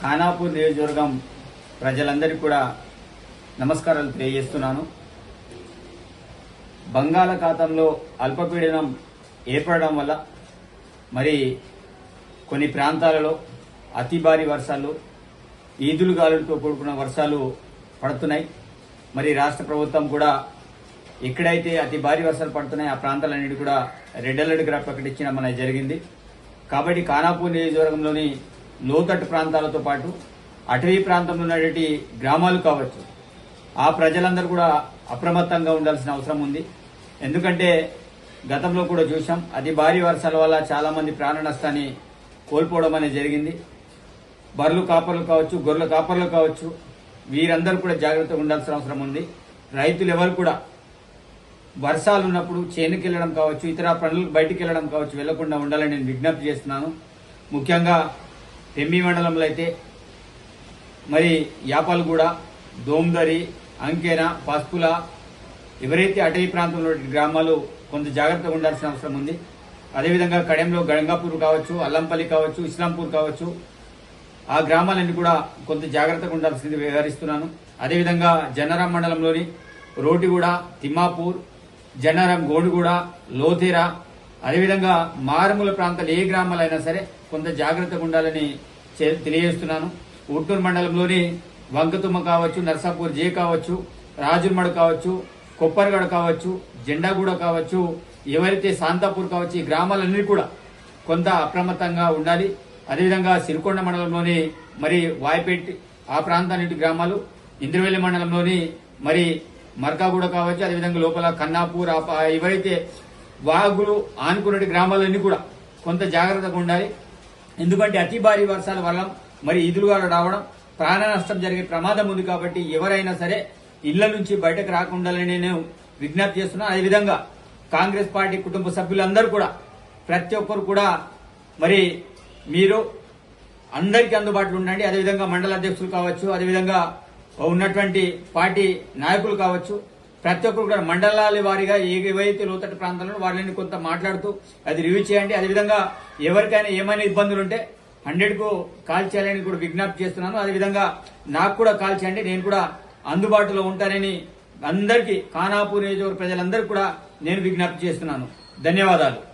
ఖానాపూర్ నియోజకవర్గం ప్రజలందరికీ కూడా నమస్కారాలు తెలియజేస్తున్నాను. బంగాళాఖాతంలో అల్పపీడనం ఏర్పడడం వల్ల మరి కొన్ని ప్రాంతాలలో అతి భారీ వర్షాలు ఈదులు గాలులతో కూడుకున్న వర్షాలు పడుతున్నాయి. మరి రాష్ట్ర ప్రభుత్వం కూడా ఎక్కడైతే అతి భారీ వర్షాలు పడుతున్నాయి ఆ ప్రాంతాలన్నిటి కూడా రెడ్ అలర్ట్గా ప్రకటించడం అనేది జరిగింది. కాబట్టి ఖానాపూర్ నియోజకవర్గంలోని లోతట్టు ప్రాంతాలతో పాటు అటవీ ప్రాంతంలో ఉన్నటువంటి గ్రామాలు కావచ్చు. ఆ ప్రజలందరూ కూడా అప్రమత్తంగా ఉండాల్సిన అవసరం ఉంది. ఎందుకంటే గతంలో కూడా చూసాం అతి భారీ వర్షాల వల్ల చాలామంది ప్రాణ నష్టాన్ని కోల్పోవడం అనేది జరిగింది. బర్రెలు కాపర్లు కావచ్చు గొర్రెల కాపర్లు కావచ్చు వీరందరూ కూడా జాగ్రత్తగా ఉండాల్సిన అవసరం ఉంది. రైతులు ఎవరు కూడా వర్షాలు ఉన్నప్పుడు చేనుకి వెళ్ళడం కావచ్చు ఇతర పనులకు బయటికి వెళ్ళడం కావచ్చు వెళ్ళకుండా ఉండాలని నేను విజ్ఞప్తి చేస్తున్నాను. ముఖ్యంగా పెమ్మి మండలంలో అయితే మరి యాపాలగూడ దోమ్దరి అంకేన పసుపుల ఎవరైతే అటవీ ప్రాంతంలో గ్రామాలు కొంత జాగ్రత్తగా ఉండాల్సిన అవసరం ఉంది. అదేవిధంగా కడెంలో గంగాపూర్ కావచ్చు అల్లంపల్లి కావచ్చు ఇస్లాంపూర్ కావచ్చు ఆ గ్రామాలన్నీ కూడా కొంత జాగ్రత్తగా ఉండాల్సింది వ్యవహరిస్తున్నాను. అదేవిధంగా జనరాం మండలంలోని రోటిగూడ తిమ్మాపూర్ జనరాం గోడుగూడ లోతేరా అదేవిధంగా మారుమూల ప్రాంతాలు ఏ గ్రామాలైనా సరే కొంత జాగ్రత్తగా ఉండాలని తెలియజేస్తున్నాను. ఉట్టూరు మండలంలోని వంకతుమ్మ కావచ్చు నర్సాపూర్ జే కావచ్చు రాజుల్మడ కావచ్చు కొప్పర్గడ కావచ్చు జెండాగూడ కావచ్చు ఎవరైతే శాంతాపూర్ కావచ్చు ఈ గ్రామాలన్నీ కూడా కొంత అప్రమత్తంగా ఉండాలి. అదేవిధంగా సిరికొండ మండలంలోని మరి వాయిపేట్ ఆ ప్రాంతానికి గ్రామాలు ఇంద్రవెల్లి మండలంలోని మరి మర్కాగూడ కావచ్చు అదేవిధంగా లోపల కన్నాపూర్ ఎవరైతే వాగులు ఆనుకున్న గ్రామాలన్నీ కూడా కొంత జాగ్రత్తగా ఉండాలి. ఎందుకంటే అతి భారీ వర్షాల వల్ల మరి ఈదులుగా రావడం ప్రాణ నష్టం జరిగే ప్రమాదం ఉంది కాబట్టి ఎవరైనా సరే ఇళ్ళ నుంచి బయటకు రాకుండాలని నేను విజ్ఞప్తి చేస్తున్నాను అదేవిధంగా కాంగ్రెస్ పార్టీ కుటుంబ సభ్యులందరూ కూడా ప్రతి ఒక్కరు కూడా మరి మీరు అందరికీ అందుబాటులో ఉండండి. అదేవిధంగా మండల అధ్యక్షులు కావచ్చు అదేవిధంగా ఉన్నటువంటి పార్టీ నాయకులు కావచ్చు. ప్రతి ఒక్కరు కూడా మండలాల వారీగా ఏవైతే లోతట్టు ప్రాంతాలను వాళ్ళని కొంత మాట్లాడుతూ అది రివ్యూ చేయండి. అదేవిధంగా ఎవరికైనా ఏమైనా ఇబ్బందులు ఉంటే హండ్రెడ్కు కాల్ చేయాలని కూడా విజ్ఞప్తి చేస్తున్నాను. అదేవిధంగా నాకు కూడా కాల్ చేయండి. నేను కూడా అందుబాటులో ఉంటానని అందరికీ కానాపూర్ నియోజకవర్గ ప్రజలందరికీ కూడా నేను విజ్ఞప్తి చేస్తున్నాను. ధన్యవాదాలు.